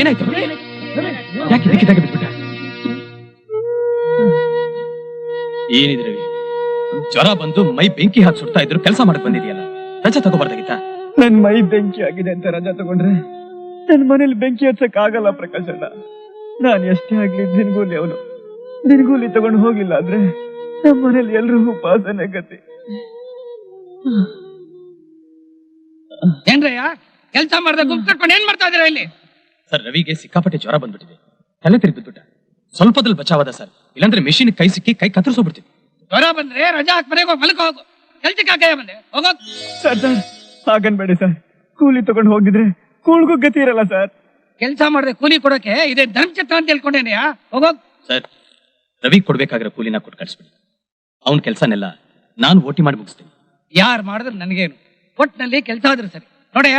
ಏನಾಯ್ತು? ಯಾಕೆ ಇದಕ್ಕಿದ್ದಾಗೆ ಬಿಟ್ಬಿಟ್ಟ? ಏನಿದೆ ರವಿ? ಜ್ವರ ಬಂದು ಮೈ ಬೆಂಕಿ ಹಾಕಿ ಸುಡ್ತಾ ಇದ್ರು ಕೆಲಸ ಮಾಡಕ್ ಬಂದಿದೆಯಲ್ಲ? ರಜಾ ತಗೋಬಾರ್ದಾಗಿತ್ತ? ನನ್ ಮೈ ಬೆಂಕಿ ಆಗಿದೆ ಅಂತ ರಜಾ ತಗೊಂಡ್ರೆ ನನ್ ಮನೇಲಿ ಬೆಂಕಿ ಹಚ್ಚಕ್ ಆಗಲ್ಲ ಪ್ರಕಾಶ್ ಅಣ್ಣ. ನಾನ್ ಎಷ್ಟೇ ಆಗ್ಲಿ ದಿನಗೂಲಿ ಅವನು. ದಿನಗೂಲಿ ತಗೊಂಡು ಹೋಗಿಲ್ಲ ಅಂದ್ರೆ ನಮ್ಮ ಮನೇಲಿ ಎಲ್ರೂ ಉಪಾಸನೆ ಗತಿ. ಏನ್ರಯ್ಯ? ಕೆಲ್ಸ ಮಾಡ್ದೆ ಗುಂಪು ಕಟ್ಕೊಂಡು ಏನ್ ಮಾಡ್ತಾ ಇದೀರ ಇಲ್ಲಿ? ಸರ್ ರವಿಗೆ ಸಿಕ್ಕಾಪಟ್ಟೆ ಜ್ವರ ಬಂದ್ಬಿಟ್ಟಿದೆ. ತಲೆ ತಿರುಗಿ ಬಿದ್ಬಿಟ್ಟ ಸ್ವಲ್ಪದಲ್ಲಿ ಬಚಾವಾದ ಸರ್. ಇಲ್ಲಾಂದ್ರೆ ಮೆಷಿನ್ ಕೈ ಸಿಕ್ಕಿ ಕೈ ಕತ್ತರಿಸೋಗ್ಬಿಡ್ತೀವಿ ಜ್ವರ ಬಂದ್ರೆ ರಜಾ ಹಾಕ್ ಮನೆಗೆ ಹೋಗಿ. ಮಲ್ಕೋ ಹೋಗು ಕೆಲ್ಸಕ್ಕೆ ಹಾಕಯ್ಯ ಬಂದೆ. ಹೋಗೋ. ಸರ್ ಸರ್ ಹಾಗನ್ಬೇಡಿ ಸರ್. ಕೂಲಿ ತಗೊಂಡು ಹೋಗಿದ್ರೆ ಕೂಳ್ಗೂ ಗತಿ ಇರಲ್ಲ ಸರ್. ಕೆಲ್ಸ ಮಾಡಿದ್ರೆ ಕೂಲಿ ಕೊಡೋಕೆ. ಇದೇ ಧರ್ಮಛತ್ರ ಅಂತ ಹೇಳ್ಕೊಂಡೇನೆಯಾ? ಹೋಗೋ. ಸರ್ ರವಿ ಕೊಡ್ಬೇಕಾಗಿರೋ ಕೂಲಿನ ಕೊಟ್ಟು ಕಳಿಸ್ಬಿಡಿ ಅವನ ಕೆಲಸನೆಲ್ಲ ನಾನು ಓಟಿ ಮಾಡಿ ಮುಗಿಸ್ತೀನಿ. ಯಾರು ಮಾಡಿದ್ರೆ ನನಗೇನು. ಒಟ್ಟಿನಲ್ಲಿ ಕೆಲ್ಸ ಆದ್ರೆ ಸರಿ. ನೋಡಯ್ಯ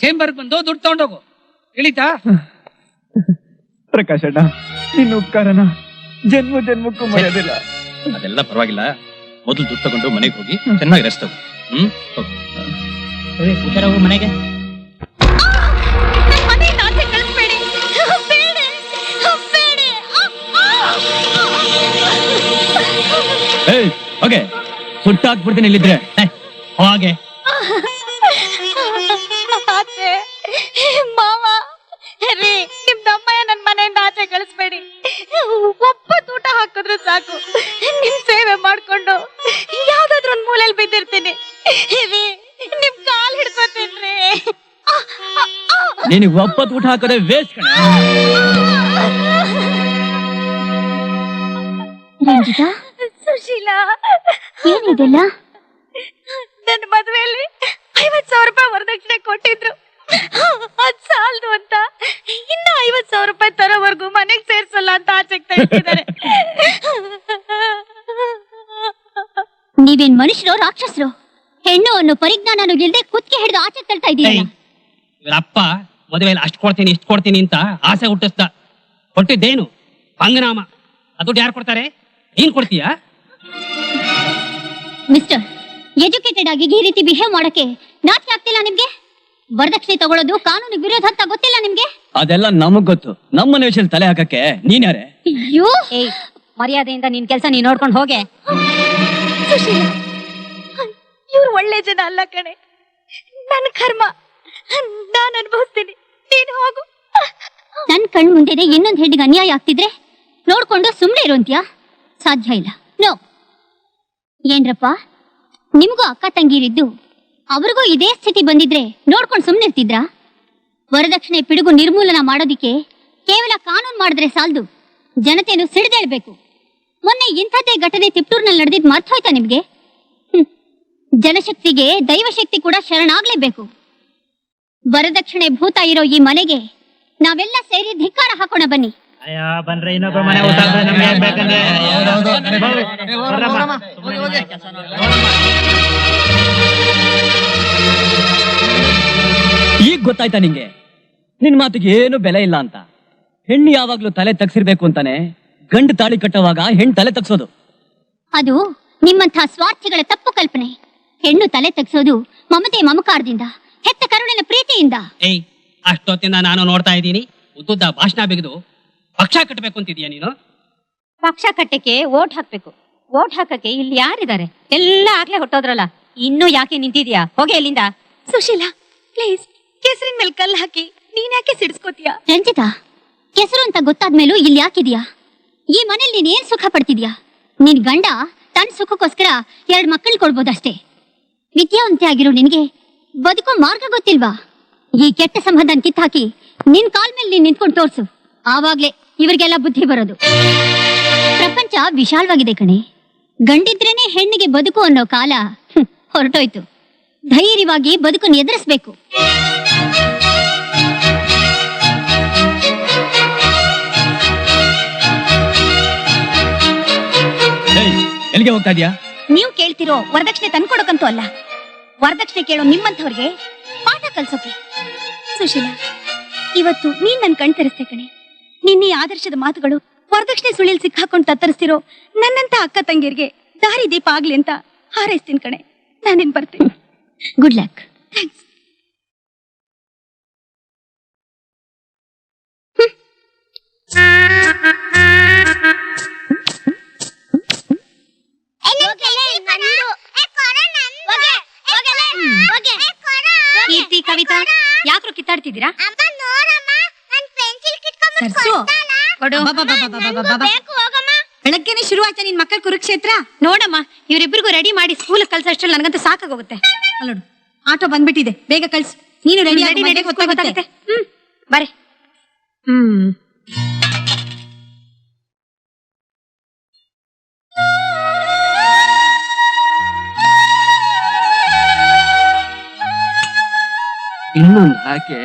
ಚೇಂಬರ್ ಬಂದು ದುಡ್ಡು ತಗೊಂಡೋಗು. ತಿಳಿತಾ ಪ್ರಕಾಶ್ ಅಣ್ಣ ನಿನ್ನ ಉಪಕಾರನ ಜನ್ಮ ಜನ್ಮಕ್ಕೂ ಮರೆಯೋದಿಲ್ಲ. ಅದೆಲ್ಲ ಪರವಾಗಿಲ್ಲ. ಮೊದಲು ದುಡ್ಡು ತಗೊಂಡು ಮನೆಗೆ ಹೋಗಿ ಚೆನ್ನಾಗಿ ರೆಸ್ಟ್ ತಗೋ. ಹ್ಮ್? ಹೋಗು. ಮನೆಗೆ? ಏಯ್ ಓಕೆ ಸುಟ್ಟಾಕ್ಬಿಡ್ತೀನಿ ಇಲ್ಲಿದ್ರೆ. ಹಾಗೆ ಮಾವ ರೀ ನಿಮ್ ತಮ್ಮಯ್ಯ ನನ್ ಮನೆಯಿಂದ ಆಚೆ ಕಳಿಸ್ಬೇಡಿ. ಒಬ್ಬ ಊಟ ಹಾಕಿದ್ರು ಸಾಕು. ನಿಮ್ ಸೇವೆ ಮಾಡ್ಕೊಂಡು ಯಾವ್ದಾದ್ರು ಒಂದ್ ಮೂಲೆಯಲ್ಲಿ ಬಿದ್ದಿರ್ತೀನಿ. ರೀ ನಿಮ್ ಕಾಲ್ ಹಿಡ್ಕೊತೀನ್ರಿ ನಿನಗೆ ಒಪ್ಪತ್ತು ಊಟ ಹಾಕೋದೇ ವೇಸ್ಟ್ ರಂಜಿತಾ ಸುಶೀಲಾ. ಏನಿದೆಲ್ಲ? ನನ್ನ ಮದುವೆಯಲ್ಲಿ ಐವತ್ ಸಾವಿರ ರೂಪಾಯಿ ವರದಕ್ಷಿಣೆ ಕೊಟ್ಟಿದ್ರು. ಅದ್ ಸಾಲದು ಅಂತ. ಇನ್ನ ಐವತ್ ಸಾವಿರ ರೂಪಾಯಿ ತರೋವರೆಗೂ ಮನೆಗ್ ಸೇರ್ಸಲ್ಲ ಅಂತ ಆಚೆಗ್ತಾ ತೆಗ್ದಿದ್ದಾರೆ ನೀವೇನ್ ಮನುಷ್ಯರು ರಾಕ್ಷಸರು? ಹೆಣ್ಣು ಅನ್ನೋ ಪರಿಜ್ಞಾನ ಇಲ್ದೆ ಕುತ್ತಿಗೆ ಹಿಡಿದು ಆಚೆ ತಳ್ತಾ ಇವ್ರ ಅಪ್ಪ ಮದುವೆಯಲ್ಲಿ ಅಷ್ಟು ಕೊಡ್ತೀನಿ ಇಷ್ಟು ಕೊಡ್ತೀನಿ ಅಂತ ಆಸೆ ಹುಟ್ಟಿಸ್ದ. ಕೊಟ್ಟಿದ್ದೇನು? ಪಂಗನಾಮ ಅದು ಯಾರು ಕೊಡ್ತಾರೆ? ನೀನ್ ಕೊಡ್ತೀಯಾ? ಮಿಸ್ಟರ್ ಎಜುಕೇಟೆಡ್ ಆಗಿ ಈ ರೀತಿ ಬಿಹೇವ್ ಮಾಡಕ್ಕೆ ನಾಚಿಕೆ ಆಗ್ತಿಲ್ಲ ನಿಮ್ಗೆ? ವರದಕ್ಷಿಣೆ ತಗೊಳ್ಳೋದು ಕಾನೂನು ವಿರೋಧ ಅಂತ ಗೊತ್ತಿಲ್ಲ ನಿಮ್ಗೆ? ಅದೆಲ್ಲ ನಮಗ್ ಗೊತ್ತು. ನಮ್ಮ ವಿಷಯದಲ್ಲಿ ತಲೆ ಹಾಕಕ್ಕೆ ನೀನ್ಯಾರೆ ಅಯ್ಯೋ! ಏಯ್ ಮರ್ಯಾದೆಯಿಂದ ನಿನ್ ಕೆಲಸ ನೀನ್ ನೋಡ್ಕೊಂಡು ಹೋಗೆ. ಸುಶೀಲಾ ಇವ್ರು ಒಳ್ಳೆ ಜನ ಅಲ್ಲ ಕಣೆ. ನನ್ನ ಕರ್ಮ ನಾನು ಅನುಭವಿಸ್ತೀನಿ. ನೀನು ಹೋಗು. ನನ್ ಕಣ್ ಮುಂದೆನೆ ಇನ್ನೊಂದ್ ಹೆಣ್ಣಿಗೆ ಅನ್ಯಾಯ ಆಗ್ತಿದ್ರೆ ನೋಡ್ಕೊಂಡು ಸುಮ್ನೆ ಇರೋಂತ್ಯಾ ಸಾಧ್ಯ ಇಲ್ಲ. ನೋ. ಏನ್ರಪ್ಪ ನಿಮ್ಗೂ ಅಕ್ಕ ತಂಗಿರಿದ್ದು ಅವ್ರಿಗೂ ಇದೇ ಸ್ಥಿತಿ ಬಂದಿದ್ರೆ ನೋಡ್ಕೊಂಡು ಸುಮ್ಮನೆ ಇರ್ತಿದ್ರಾ ವರದಕ್ಷಿಣೆ ಪಿಡುಗು ನಿರ್ಮೂಲನ ಮಾಡೋದಿಕ್ಕೆ ಕೇವಲ ಕಾನೂನು ಮಾಡಿದ್ರೆ ಸಾಲದು ಜನತೆಯನ್ನು ಸಿಡಿದೇಳ್ಬೇಕು ಮೊನ್ನೆ ಇಂಥದ್ದೇ ಘಟನೆ ತಿಪ್ಟೂರ್ನಲ್ಲಿ ನಡೆದಿದ್ ಮರ್ತೋಯ್ತಾ ನಿಮ್ಗೆ. ಜನಶಕ್ತಿಗೆ ದೈವಶಕ್ತಿ ಕೂಡ ಶರಣಾಗ್ಲೇಬೇಕು ವರದಕ್ಷಿಣೆ ಭೂತ ಇರೋ ಈ ಮನೆಗೆ ನಾವೆಲ್ಲ ಸೇರಿ ಧಿಕ್ಕಾರ ಹಾಕೋಣ ಬನ್ನಿ ಬನ್ರಿ ಗೊತ್ತಾಯ್ತಾ ನಿಂಗೆ? ನಿನ್ ಮಾತಿಗೆ ಏನು ಬೆಲೆ ಇಲ್ಲ ಅಂತ. ಹೆಣ್ಣು ಯಾವಾಗ್ಲೂ ತಲೆ ತಗ್ಸಿರ್ಬೇಕು ಅಂತಾನೆ ಗಂಡು ತಾಳಿ ಕಟ್ಟುವಾಗ ಹೆಣ್ಣು ತಲೆ ತಗ್ಸೋದು. ಅದು ನಿಮ್ಮಂಥ ಸ್ವಾರ್ಥಿಗಳ ತಪ್ಪು ಕಲ್ಪನೆ. ಹೆಣ್ಣು ತಲೆ ತಗ್ಸೋದು ಮಮತೆ ಮಮಕಾರದಿಂದ ಹೆತ್ತ ಕರುಣಿನ ಪ್ರೀತಿಯಿಂದ. ಏಯ್ ಅಷ್ಟೊತ್ತಿಂದ ನಾನು ನೋಡ್ತಾ ಇದ್ದೀನಿ. ಉದ್ದುದ್ದ ಭಾಷಣ ಬಿಗಿದು ಪಕ್ಷ ಕಟ್ಟಬೇಕು ಅಂತಿದ್ಯಾ ನೀನು? ಪಕ್ಷ ಕಟ್ಟಕ್ಕೆ ಓಟ್ ಹಾಕ್ಬೇಕು. ಓಟ್ ಹಾಕಕ್ಕೆ ಇಲ್ಲಿ ಯಾರಿದ್ದಾರೆ? ಎಲ್ಲ ಆಗ್ಲೇ ಹೊಟ್ಟೋದ್ರಲ್ಲ. ಇನ್ನೂ ಯಾಕೆ ನಿಂತಿದ್ಯಾ ಹೋಗಿ ಇಲ್ಲಿಂದ ಸುಶೀಲಾ ಪ್ಲೀಸ್ ಕೆಸರಿನ ಮೇಲೆ ಕಲ್ಲು ಹಾಕಿ ನೀನ್ ಯಾಕೆ ಸಿಡಿಸ್ಕೋತೀಯ? ರಂಜಿತಾ, ಕೆಸರು ಅಂತ ಗೊತ್ತಾದ್ಮೇಲೂ ಇಲ್ಲಿ ಯಾಕಿದ್ಯಾ? ಈ ಮನೇಲಿ ನೀನ್ ಏನ್ ಸುಖ ಪಡ್ತಿದ್ಯಾ? ನಿನ್ ಗಂಡ ತನ್ನ ಸುಖಕ್ಕೋಸ್ಕರ ಎರಡ್ ಮಕ್ಕಳು ಕೊಡ್ಬೋದಷ್ಟೇ. ವಿದ್ಯಾವಂತೆ ಆಗಿರೋ ನಿನ್ಗೆ ಬದುಕೋ ಮಾರ್ಗ ಗೊತ್ತಿಲ್ವಾ? ಈ ಕೆಟ್ಟ ಸಂಬಂಧನ ಕಿತ್ತಾಕಿ ನಿನ್ ಕಾಲ್ ಮೇಲೆ ನೀನ್ ನಿಂತ್ಕೊಂಡು ತೋರ್ಸು. ಆವಾಗ್ಲೇ ಇವ್ರಿಗೆಲ್ಲ ಬುದ್ಧಿ ಬರೋದು. ಪ್ರಪಂಚ ವಿಶಾಲವಾಗಿದೆ ಕಣೆ. ಗಂಡಿದ್ರೇನೆ ಹೆಣ್ಣಿಗೆ ಬದುಕು ಅನ್ನೋ ಕಾಲ ಹೊರಟೋಯ್ತು. ಧೈರ್ಯವಾಗಿ ಬದುಕನ್ನು ಎದುರಿಸ್ಬೇಕು. ಎಲ್ಲಿಗೆ ಹೋಗ್ತಾ ಇದೀಯಾ? ನೀವು ಕೇಳ್ತಿರೋ ವರದಕ್ಷಿಣೆ ತಂದ್ಕೊಡಕ್ಕಂತೂ ಅಲ್ಲ. ವರದಕ್ಷಿಣೆ ಕೇಳೋ ನಿಮ್ಮಂಥವ್ರಿಗೆ ಪಾಠ ಕಲ್ಸೋಕೆ. ಸುಶೀಲಾ ಇವತ್ತು ನೀನ್ ನನ್ ಕಣ್ ತೆರೆಸ್ತೆ ಕಣೆ. ನಿನ್ನ ಈ ಆದರ್ಶದ ಮಾತುಗಳು ವರದಕ್ಷಿಣೆ ಸುಳಿಲ್ ಸಿಕ್ಕಾಕೊಂಡು ತತ್ತರಿಸ್ತಿರೋ ನನ್ನಂತ ಅಕ್ಕ ತಂಗಿಯರಿಗೆ ದಾರಿ ದೀಪ ಆಗ್ಲಿ ಅಂತ ಹಾರೈಸ್ತೀನಿ ಕಣೆ. ನಾನೇನ್ ಬರ್ತೀನಿ. ಗುಡ್ ಲಕ್ ಕೀರ್ತಿ ಕೊಡು. ಬೆಳಗ್ಗೆನೆ ಶುರು ಆಯ್ತಾ ನಿನ್ ಮಕ್ಕಳ ಕುರುಕ್ಷೇತ್ರ? ನೋಡಮ್ಮ ಇವರಿಬ್ಬರಿಗೂ ರೆಡಿ ಮಾಡಿ ಸ್ಕೂಲ್ ಕಳ್ಸೋಷ್ಟ್ರಲ್ಲಿ ನನಗಂತೂ ಸಾಕಾಗೋಗುತ್ತೆ. ಅಲ್ಲೋಡು ಆಟೋ ಬಂದ್ಬಿಟ್ಟಿದೆ. ಬೇಗ ಕಳ್ಸು. ನೀನು ರೆಡಿ ರೆಡಿ ರೆಡಿ ಗೊತ್ತಾಗುತ್ತೆ. ಹ್ಮ್ ಬರೇ. ಹ್ಮ್. ಇನ್ನೊಂದು ಹಾಕೆ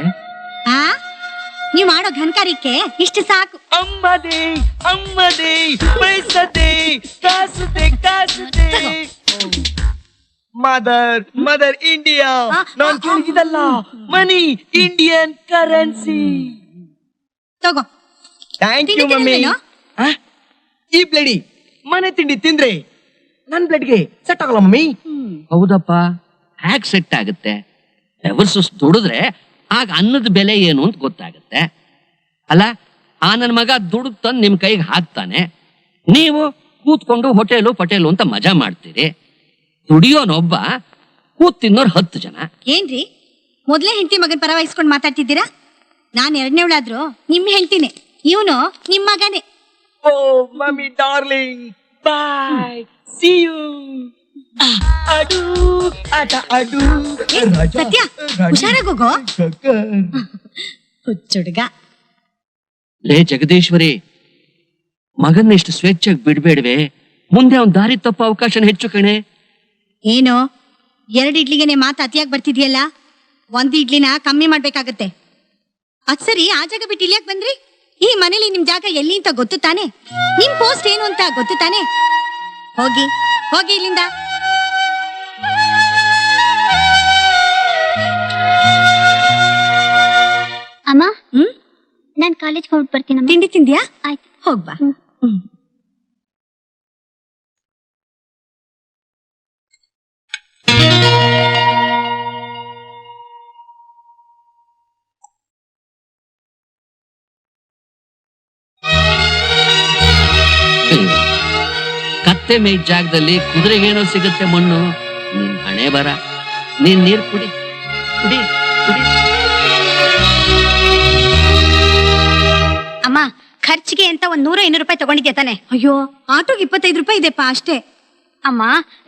ಆ? ನೀವ್ ಮಾಡೋ ಘನಕಾರಿಕೆ ಇಷ್ಟು ಸಾಕು. ಅಮ್ಮದೇ ಅಮ್ಮದೇ ಬಯಸದೆ ಕಾಸುದೆ ಕಾಸುದೆ. ಮದರ್ ಮದರ್ ಇಂಡಿಯಾ ನಾನು ಕೇಳಿದಲ್ಲ ಮನಿ ಇಂಡಿಯನ್ ಕರೆನ್ಸಿ ತಗೋ. ಥ್ಯಾಂಕ್ ಯು ತಿಂಡಿ ಮಮ್ಮಿ? ಈ ಬ್ಲಡಿ ಮನೆ ತಿಂಡಿ ತಿಂದ್ರೆ ನನ್ ಬ್ಲಡ್ಗೆ ಸೆಟ್ ಆಗಲ್ಲ ಮಮ್ಮಿ. ಹೌದಪ್ಪ ಹ್ಯಾಕ್ ಸೆಟ್ ಆಗುತ್ತೆ? ಎವರ್ಸಸ್ ದುಡಿದ್ರೆ ಆಗ ಅನ್ನದ ಬೆಲೆ ಏನು ಅಂತ ಗೊತ್ತಾಗುತ್ತೆ. ಅಲ್ಲ ಆ ನನ್ನ ಮಗ ದುಡ್ದು ತಂದು ನಿಮ್ ಕೈಗೆ ಹಾಕ್ತಾನೆ. ನೀವು ಕೂತ್ಕೊಂಡು ಹೋಟೆಲು ಪಟೇಲು ಅಂತ ಮಜಾ ಮಾಡ್ತೀರಿ. ದುಡಿಯೋನೊಬ್ಬ ಕೂತ್ ತಿನ್ನೋರ್ ಹತ್ತು ಜನ. ಏನ್ರಿ? ಮೊದ್ಲೇ ಹೆಂಡತಿ ಮಗನ್ ಪರ ವಹಿಸ್ಕೊಂಡು ಮಾತಾಡ್ತಿದ್ದೀರಾ? ನಾನ್ ಎರಡನೇವಳಾದ್ರು ನಿಮ್ ಹೇಳ್ತೀನಿ ಇವನು ನಿಮ್ ಮಗನೇ. ಓ mummy darling. Bye. See you ಅಡು ಆಟ ಅಡು. ಏ, ಸತ್ಯ ಹುಷಾರಾಗ್ ಹೋಗೋ. ಹುಚ್ಚುಡ್ಗ ಲೇ ಜಗದೀಶ್ವರಿ ಮಗನ್ನ ಇಷ್ಟು ಸ್ವೇಚ್ಛಾಗಿ ಬಿಡ್ಬೇಡ್ವೆ. ಮುಂದೆ ಅವ್ನ್ ದಾರಿ ತಪ್ಪ ಅವಕಾಶನ ಹೆಚ್ಚು ಕಣೆ. ಏನು? ಎರಡು ಇಡ್ಲಿಗೆನೆ ಮಾತು ಅತಿಯಾಗಿ ಬರ್ತಿದ್ಯಲ್ಲ? ಒಂದು ಇಡ್ಲಿನ ಕಮ್ಮಿ ಮಾಡ್ಬೇಕಾಗತ್ತೆ. ಅದ್ ಸರಿ ಆ ಜಾಗ ಬಿಟ್ಟು ಇಲ್ಲಿಯಾಕ್ ಬಂದ್ರಿ? ಈ ಮನೇಲಿ ನಿಮ್ ಜಾಗ ಎಲ್ಲಿ ಅಂತ ಗೊತ್ತು ತಾನೆ? ನಿಮ್ ಪೋಸ್ಟ್ ಏನು ಅಂತ ಗೊತ್ತು ತಾನೆ? ಹೋಗಿ ಹೋಗಿ ಇಲ್ಲಿಂದ. ಅಮ್ಮ? ಹ್ಮ್? ನಾನ್ ಕಾಲೇಜ್ ಹೋಗ್ಬಿಟ್ಟು ಬರ್ತೀನಿ ತಿಂಡಿ ತಿಂದ್ಯಾ? ಆಯ್ತು. ಹೋಗ್ಬಾ ಕತ್ತೆ ಮೇಯ್ ಜಾಗದಲ್ಲಿ ಕುದುರೆಗೇನೋ ಸಿಗುತ್ತೆ ಮಣ್ಣು. ನಿನ್ ಹಣೆ ಬರ. ನೀನ್ ನೀರ್ ಕುಡಿ. ಕುಡಿ ಕುಡಿ. ಖರ್ಚಿಗೆ ಅಂತ ಒಂದ್ ನೂರ ಐನೂರು ರೂಪಾಯಿ ತಗೊಂಡಿದ್ಯಾ ತಾನೆ? ಅಯ್ಯೋ ಆಟೋಗೆ ಇಪ್ಪತ್ತೈದು ರೂಪಾಯಿ ಇದೆಪ್ಪ ಅಷ್ಟೇ. ಅಮ್ಮ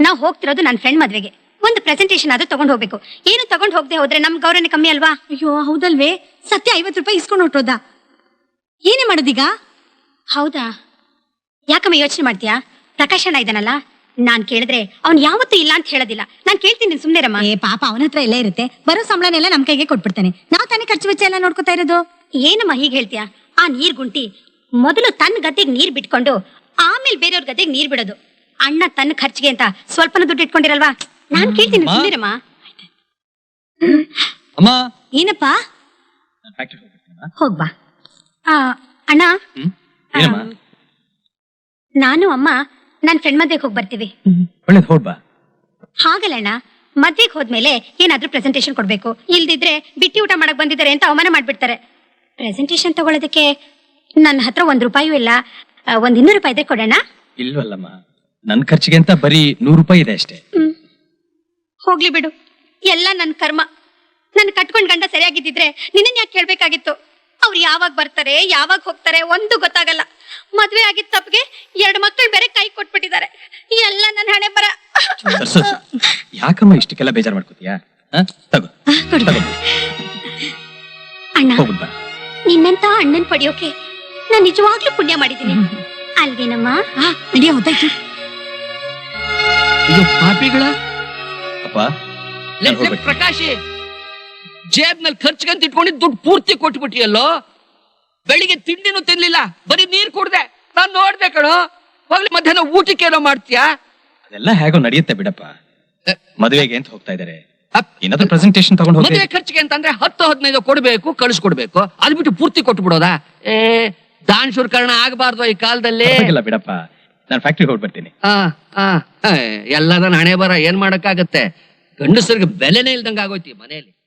ನಾವ್ ಹೋಗ್ತಿರೋದು ನನ್ನ ಫ್ರೆಂಡ್ ಮದ್ವೆಗೆ. ಒಂದು ಪ್ರೆಸೆಂಟೇಶನ್ ಆದ್ರೂ ತಗೊಂಡ್ ಹೋಗ್ಬೇಕು. ಏನು ತಗೊಂಡ್ ಹೋಗದೆ ಹೋದ್ರೆ ನಮ್ ಗೌರವನೇ ಕಮ್ಮಿ ಅಲ್ವಾ? ಅಯ್ಯೋ ಹೌದಲ್ವೇ? ಸತ್ಯ ಐವತ್ತು ರೂಪಾಯಿ ಇಸ್ಕೊಂಡು ಹೊಟ್ಟೋದ ಏನೇ ಮಾಡೋದೀಗ? ಹೌದಾ? ಯಾಕಮ್ಮ ಯೋಚನೆ ಮಾಡ್ತೀಯಾ? ಪ್ರಕಾಶ್ ಅಣ್ಣ ಇದನಲ್ಲ ನಾನ್ ಕೇಳಿದ್ರೆ ಅವ್ನ್ ಯಾವತ್ತೂ ಇಲ್ಲ ಅಂತ ಹೇಳೋದಿಲ್ಲ. ನಾನ್ ಕೇಳ್ತೀನಿ ಸುಮ್ನೆ ರಮ್ಮ ಏ ಪಾಪ ಅವನ ಹತ್ರ ಎಲ್ಲ ಇರುತ್ತೆ. ಬರೋ ಸಂಬಳನೆಲ್ಲ ನಮ್ ಕೈಗೆ ಕೊಟ್ಬಿಡ್ತಾನೆ. ನಾವ್ ತಾನೇ ಖರ್ಚು ವೆಚ್ಚ ಎಲ್ಲ ನೋಡ್ಕೊತಾ ಇರೋದು? ಏನಮ್ಮ ಹೀಗೆ ಹೇಳ್ತೀಯಾ? ಆ ನೀರ್ ಗುಂಟಿ ಮೊದಲು ತನ್ನ ಗದ್ದೆಗೆ ನೀರ್ ಬಿಟ್ಕೊಂಡು ಆಮೇಲೆ ಬೇರೆಯವ್ರ ಗದ್ದೆಗೆ ನೀರ್ ಬಿಡೋದು. ಅಣ್ಣ ತನ್ನ ಖರ್ಚಿಗೆ ಅಂತ ಸ್ವಲ್ಪನ ದುಡ್ಡು ಇಟ್ಕೊಂಡಿರಲ್ವಾ? ನಾನ್ ಕೇಳ್ತೀನಿ ಅಮ್ಮ? ಅಮ್ಮ. ಏನಪ್ಪ? ಹೋಗ್ಬಾ ಆ, ಅಣ್ಣ? ಹ್ಮ್. ಏನಮ್ಮ? ಆ, ನಾನು ಅಮ್ಮ ನನ್ ಫ್ರೆಂಡ್ ಮದ್ವೆಗೆ ಹೋಗಿ ಬರ್ತೀವಿ. ಹಾಗಲ್ಲಣ್ಣ ಹೋಗ್ಬಾ ಹಾಗಲ್ಲ ಅಣ್ಣ. ಮದ್ವೆಗೆ ಹೋದ್ಮೇಲೆ ಏನಾದ್ರೂ ಪ್ರೆಸೆಂಟೇಶನ್ ಕೊಡ್ಬೇಕು. ಇಲ್ದಿದ್ರೆ ಬಿಟ್ಟಿ ಊಟ ಮಾಡಕ್ ಬಂದಿದ್ದಾರೆ ಅಂತ ಅವಮಾನ ಮಾಡ್ಬಿಡ್ತಾರೆ. ಪ್ರೆಸೆಂಟೇಶನ್ ತಗೊಳ್ಳೋದಕ್ಕೆ ನನ್ನ ಹತ್ರ ಒಂದ್ ರೂಪಾಯೂ ಇಲ್ಲ. ಆ, ಒಂದ್ ಇನ್ನೂರು ರೂಪಾಯಿ ಇದ್ರೆ ಕೊಡೋಣ? ಇಲ್ವಲ್ಲಮ್ಮ ನನ್ ಖರ್ಚಿಗೆ ಅಂತ ಬರೀ ನೂರು ರೂಪಾಯಿ ಇದೆ ಅಷ್ಟೇ. ಹೋಗ್ಲಿ ಬಿಡು. ಎಲ್ಲ ನನ್ ಕರ್ಮ. ನನ್ ಕಟ್ಕೊಂಡ್ ಗಂಡ ಸರಿಯಾಗಿದ್ದಿದ್ರೆ ನಿನ್ನ ಯಾಕೆ ಕೇಳ್ಬೇಕಾಗಿತ್ತು? ಅವ್ರು ಯಾವಾಗ ಬರ್ತಾರೆ ಯಾವಾಗ ಹೋಗ್ತಾರೆ ಒಂದು ಗೊತ್ತಾಗಲ್ಲ. ಮದ್ವೆ ಆಗಿದ್ ತಪ್ಪಿಗೆ ಎರಡು ಮಕ್ಕಳು ಬೇರೆ ಕೈ ಕೊಟ್ಬಿಟ್ಟಿದ್ದಾರೆ. ಎಲ್ಲ ನನ್ನ ಹಣೆ ಬರ. ಯಾಕಮ್ಮ ಇಷ್ಟಕ್ಕೆಲ್ಲ ಬೇಜಾರ್ ಮಾಡ್ಕೋತೀಯಾ? ಹ? ತಗೋ. ತಗೋ. ಅಣ್ಣ ಹೋಗ್ಬಿಟ್ ಬಾ. ನಿನ್ನಂತ ಅಣ್ಣನ್ ಪಡೆಯೋಕೆ ನಾನ್ ನಿಜವಾಗ್ಲೂ ಪುಣ್ಯ ಮಾಡಿದ್ದೀನಿ. ಅಲ್ವೇನಮ್ಮ? ನಡಿಯ ಹೊತ್ತಾಯ್ತು ಪಾಪಿಗಳ. ಅಪ್ಪ. ಪ್ರಕಾಶಿ ಜೇಬ್ನಲ್ಲಿ ಖರ್ಚ್ಗಂತ ಇಟ್ಕೊಂಡಿದ್ ದುಡ್ಡು ಪೂರ್ತಿ ಕೊಟ್ಬಿಟ್ಟಿಯಲ್ಲೋ? ಬೆಳಿಗ್ಗೆ ತಿಂಡಿನೂ ತಿನ್ಲಿಲ್ಲ ಬರೀ ನೀರ್ ಕುಡ್ದೆ. ನಾನ್ ನೋಡ್ದೆ ಕಣೋ ಹೋಗ್ಲಿ ಮಧ್ಯಾಹ್ನ ಊಟಕ್ಕೆ ಏನೋ ಮಾಡ್ತೀಯಾ? ಅದೆಲ್ಲ ಹೇಗೋ ನಡೆಯುತ್ತೆ ಬಿಡಪ್ಪ. ಮದುವೆಗೆ ಅಂತ ಹೋಗ್ತಾ ಇದಾರೆ. ಏನಾದ್ರೂ ಪ್ರೆಸೆಂಟೇಶನ್ ತಗೊಂಡು ಮದುವೆ ಖರ್ಚಿಗೆ ಅಂತಂದ್ರೆ ಹತ್ತು ಹದಿನೈದು ಕೊಡ್ಬೇಕು ಕಳಿಸ್ಕೊಡ್ಬೇಕು. ಅದ್ ಬಿಟ್ಟು ಪೂರ್ತಿ ಕೊಟ್ಬಿಡೋದಾ? ಏ ದಾನ್ ಶುರ್ಕರಣ ಆಗಬಾರ್ದು ಈ ಕಾಲದಲ್ಲಿ. ಇಲ್ಲ ಬಿಡಪ್ಪ. ನಾನು ಫ್ಯಾಕ್ಟ್ರಿ ಹೋಗಿ ಬರ್ತೀನಿ. ಆ ಆ ಎಲ್ಲದ ಹಣೆ ಬರ ಏನ್ ಮಾಡಕ್ಕಾಗತ್ತೆ? ಗಂಡಸರಿಗೆ ಬೆಲೆನೇ ಇಲ್ದಂಗ ಆಗೋಯ್ತಿ ಮನೆಯಲ್ಲಿ.